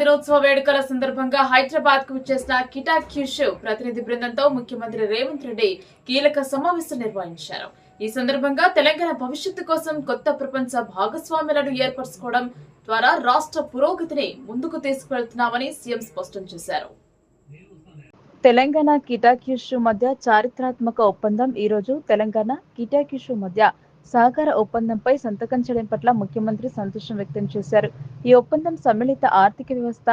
దినోత్సవ వేడుకల సందర్భంగా హైదరాబాద్కు చేసిన కిటా క్యూషు ప్రతినిధి బృందంతో ముఖ్యమంత్రి రేవంత్ రెడ్డి కీలక సమావేశం నిర్వహించారు. ఈ సందర్భంగా తెలంగాణ భవిష్యత్తు కోసం కొత్త ప్రపంచ భాగస్వామ్యాలను ఏర్పరచుకోవడం ద్వారా రాష్ట్ర పురోగతిని ముందుకు తీసుకువెళ్తున్నామని సీఎం స్పష్టం చేశారు. తెలంగాణ కిటాక్యూషు మధ్య చారిత్రాత్మక ఒప్పందం ఈ రోజు తెలంగాణ కిటాక్యూషు మధ్య సహకార ఒప్పందంపై సంతకం చేయడం పట్ల ముఖ్యమంత్రి సంతోషం వ్యక్తం చేశారు. ఈ ఒప్పందం సమ్మిళిత ఆర్థిక వ్యవస్థ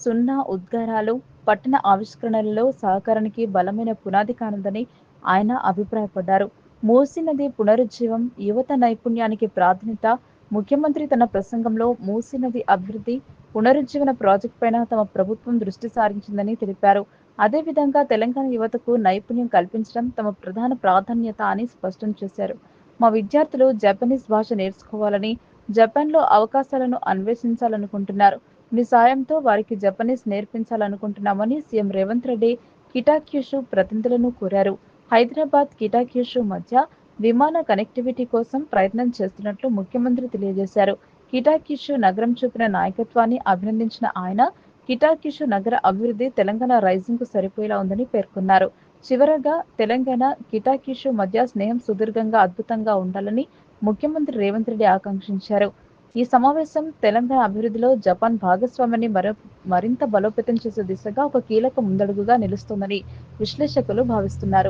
సున్నా ఉద్గారాలు పట్టణ ఆవిష్కరణలలో సహకారానికి బలమైన పునాది కానుందని ఆయన అభిప్రాయపడ్డారు. మూసీ నది పునరుజ్జీవం యువత నైపుణ్యానికి ప్రాధాన్యత ముఖ్యమంత్రి తన ప్రసంగంలో మూసీ నది అభివృద్ధి పునరుజ్జీవన ప్రాజెక్టు పైన తమ ప్రభుత్వం దృష్టి సారించిందని తెలిపారు. అదేవిధంగా తెలంగాణ యువతకు నైపుణ్యం కల్పించడం తమ ప్రధాన ప్రాధాన్యత అని స్పష్టం చేశారు. మా విద్యార్థులు జపనీస్ భాష నేర్చుకోవాలని జపాన్లో అవకాశాలను అన్వేషించాలనుకుంటున్నారు. మీ సాయంతో వారికి జపనీస్ నేర్పించాలనుకుంటున్నామని సీఎం రేవంత్ రెడ్డి కిటాక్యూషు ప్రతినిధులను కోరారు. హైదరాబాద్ కిటాక్యూషు మధ్య విమాన కనెక్టివిటీ కోసం ప్రయత్నం చేస్తున్నట్లు ముఖ్యమంత్రి తెలియజేశారు. కిటాకిషు నగరం చూపిన నాయకత్వాన్ని అభినందించిన ఆయన కిటాకిషు నగర అభివృద్ధి తెలంగాణ రైజింగ్కు సరిపోయేలా ఉందని పేర్కొన్నారు. చివరగా తెలంగాణ కిటాకిషు మధ్య స్నేహం సుదీర్ఘంగా అద్భుతంగా ఉండాలని ముఖ్యమంత్రి రేవంత్ రెడ్డి ఆకాంక్షించారు. ఈ సమావేశం తెలంగాణ అభివృద్ధిలో జపాన్ భాగస్వామ్యాన్ని మరో మరింత బలోపేతం చేసే దిశగా ఒక కీలక ముందడుగుగా నిలుస్తోందని విశ్లేషకులు భావిస్తున్నారు.